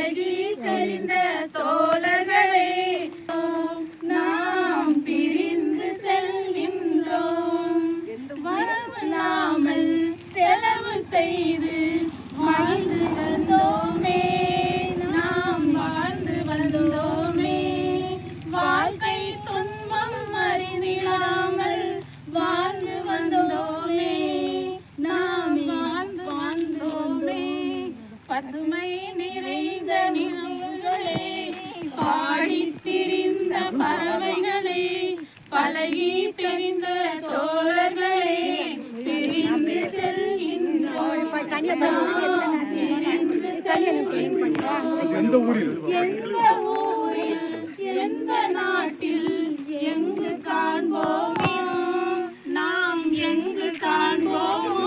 பழகி தெரிந்த பசுமை நிறைந்த நினைவுகளே பாடித் திரிந்த பறவைகளே பழகி தெரிந்த தோழர்களே பிரிந்து செல்கின்றோம். எந்த ஊரில்? எந்த நாட்டில்? எங்கு காண்போமோ? நாம் எங்கு காண்போமோ?